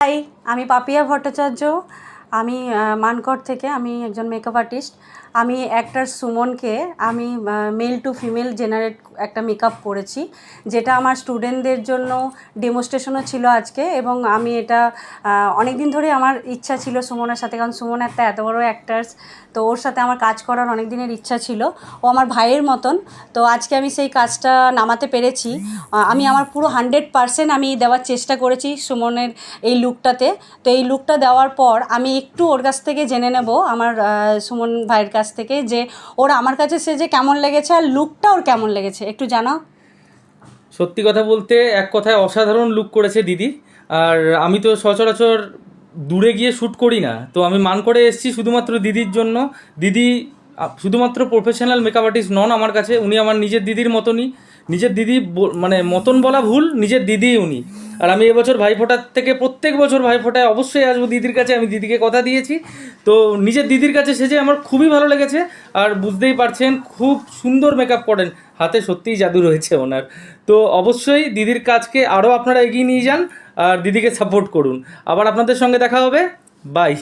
High আমি পাপিয়া ভট্টাচার্য আমি আহ, মানকর থেকে আমি একজন মেকআপ আর্টিস্ট আমি অ্যাক্টার সুমনকে আমি মেল টু ফিমেল জেনারেট একটা মেকআপ করেছি যেটা আমার স্টুডেন্টদের জন্য ডেমোস্ট্রেশনও ছিল আজকে এবং আমি এটা অনেক দিন ধরে আমার ইচ্ছা ছিল সুমনের সাথে কারণ সুমন একটা এত বড় অ্যাক্টার্স তো ওর সাথে আমার কাজ করার অনেক দিনের ইচ্ছা ছিল। ও আমার ভাইয়ের মতন তো আজকে আমি সেই কাজটা নামাতে পেরেছি। আমি আমার পুরো হান্ড্রেড পারসেন্ট আমি দেওয়ার চেষ্টা করেছি সুমনের এই লুকটাতে তো এই লুকটা দেওয়ার পর আমি একটু ওর কাছ থেকে জেনে নেব, আমার সুমন ভাইয়ের কাছ থেকে, যে ওর আমার কাছে সে যে কেমন লেগেছে আর লুকটা ওর কেমন লেগেছে, একটু জানাও। সত্যি কথা বলতে এক কথায় অসাধারণ লুক করেছে দিদি, আর আমি তো সচরাচর দূরে গিয়ে শ্যুট করি না, তো আমি মান করে এসেছি শুধুমাত্র দিদির জন্য। দিদি শুধুমাত্র প্রফেশনাল মেকআপ আর্টিস্ট নন আমার কাছে, উনি আমার নিজের দিদির মতনই। নিজের দিদি মানে মতন বলা ভুল, নিজের দিদিই উনি। আর আমি এবছর ভাইফোঁটার থেকে প্রত্যেক বছর ভাইফোঁটায় অবশ্যই আসব দিদির কাছে, আমি দিদিকে কথা দিয়েছি। তো নিজের দিদির কাছে সেজে আমার খুবই ভালো লেগেছে। আর বুঝতেই পারছেন, খুব সুন্দর মেকআপ করেন। হাতে সত্যিই জাদু রয়েছে ওনার। তো অবশ্যই দিদির কাজকে আরও আপনারা এগিয়ে নিয়ে যান, আর দিদিকে সাপোর্ট করুন। আবার আপনাদের সঙ্গে দেখা হবে। বাই